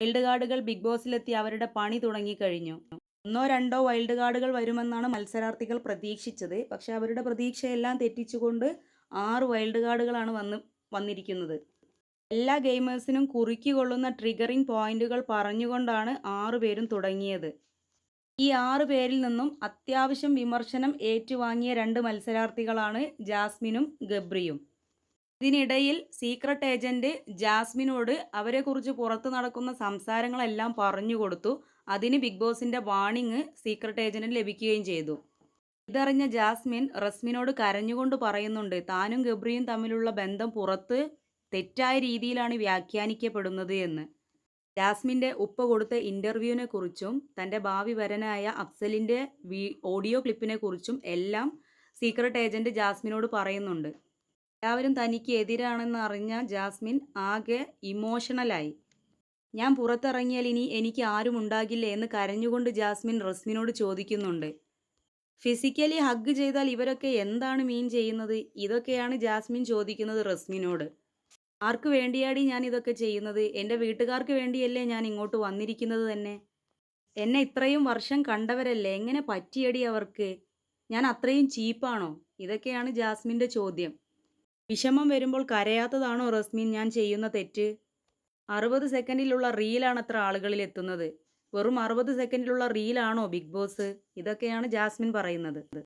Wild കാർഡുകൾ big ബോസിലെത്തി അവരുടെ പണി തുടങ്ങിക്കഴിഞ്ഞു ഒന്നോ രണ്ടോ വൈൽഡ് കാർഡുകൾ വരുമെന്നാണ് മത്സരാർത്ഥികൾ പ്രതീക്ഷിച്ചത്. പക്ഷേ അവരുടെ പ്രതീക്ഷയെല്ലാം തെറ്റിച്ചുകൊണ്ട് ആറ് വൈൽഡ് കാർഡുകളാണ് വന്ന് വന്നിരിക്കുന്നത്. എല്ലാ ഗെയിമേഴ്സിനും കുറുക്കിക്കൊള്ളുന്ന ട്രിഗറിംഗ് പോയിന്റുകൾ പറഞ്ഞുകൊണ്ടാണ് ആറ് പേരും തുടങ്ങിയത്. ഈ ആറ് പേരിൽ നിന്നും അത്യാവശ്യം വിമർശനം ഏറ്റുവാങ്ങിയ രണ്ട് മത്സരാർത്ഥികളാണ് ജാസ്മിനും ഗബ്രിയും. ഇതിനിടയിൽ സീക്രട്ട് ഏജന്റ് ജാസ്മിനോട് അവരെക്കുറിച്ച് പുറത്തു നടക്കുന്ന സംസാരങ്ങളെല്ലാം പറഞ്ഞു കൊടുത്തു. അതിന് ബിഗ് ബോസിന്റെ വാണിംഗ് സീക്രട്ട് ഏജന്റിന് ലഭിക്കുകയും ചെയ്തു. ഇതറിഞ്ഞ ജാസ്മിൻ റസ്മിനോട് കരഞ്ഞുകൊണ്ട് പറയുന്നുണ്ട് താനും ഗബ്രിയും തമ്മിലുള്ള ബന്ധം പുറത്ത് തെറ്റായ രീതിയിലാണ് വ്യാഖ്യാനിക്കപ്പെടുന്നത് എന്ന്. ജാസ്മിന്റെ ഉപ്പ കൊടുത്ത ഇന്റർവ്യൂവിനെ കുറിച്ചും തന്റെ ഭാവി വരനായ അഫ്സലിന്റെ ഓഡിയോ ക്ലിപ്പിനെ കുറിച്ചും എല്ലാം സീക്രട്ട് ഏജന്റ് ജാസ്മിനോട് പറയുന്നുണ്ട്. എല്ലാവരും തനിക്ക് എതിരാണെന്ന് അറിഞ്ഞ ജാസ്മിൻ ആകെ ഇമോഷണലായി. ഞാൻ പുറത്തിറങ്ങിയാൽ ഇനി എനിക്ക് ആരും ഉണ്ടാകില്ല എന്ന് കരഞ്ഞുകൊണ്ട് ജാസ്മിൻ റസ്മിനോട് ചോദിക്കുന്നുണ്ട്. ഫിസിക്കലി ഹഗ് ചെയ്താൽ ഇവരൊക്കെ എന്താണ് മീൻ ചെയ്യുന്നത്? ഇതൊക്കെയാണ് ജാസ്മിൻ ചോദിക്കുന്നത് റസ്മിനോട്. ആർക്ക് വേണ്ടിയാടി ഞാൻ ഇതൊക്കെ ചെയ്യുന്നത്? എന്റെ വീട്ടുകാർക്ക് വേണ്ടിയല്ലേ ഞാൻ ഇങ്ങോട്ട് വന്നിരിക്കുന്നത് തന്നെ? എന്നെ ഇത്രയും വർഷം കണ്ടവരല്ലേ? എങ്ങനെ പറ്റിയടി അവർക്ക്? ഞാൻ അത്രയും ചീപ്പാണോ? ഇതൊക്കെയാണ് ജാസ്മിന്റെ ചോദ്യം. വിഷമം വരുമ്പോൾ കരയാത്തതാണോ റസ്മീൻ? ഞാൻ ചെയ്യുന്ന തെറ്റ്. അറുപത് സെക്കൻഡിലുള്ള റീലാണ് അത്ര ആളുകളിൽ എത്തുന്നത്. വെറും അറുപത് സെക്കൻഡിലുള്ള റീലാണോ ബിഗ് ബോസ്? ഇതൊക്കെയാണ് ജാസ്മിൻ പറയുന്നത്.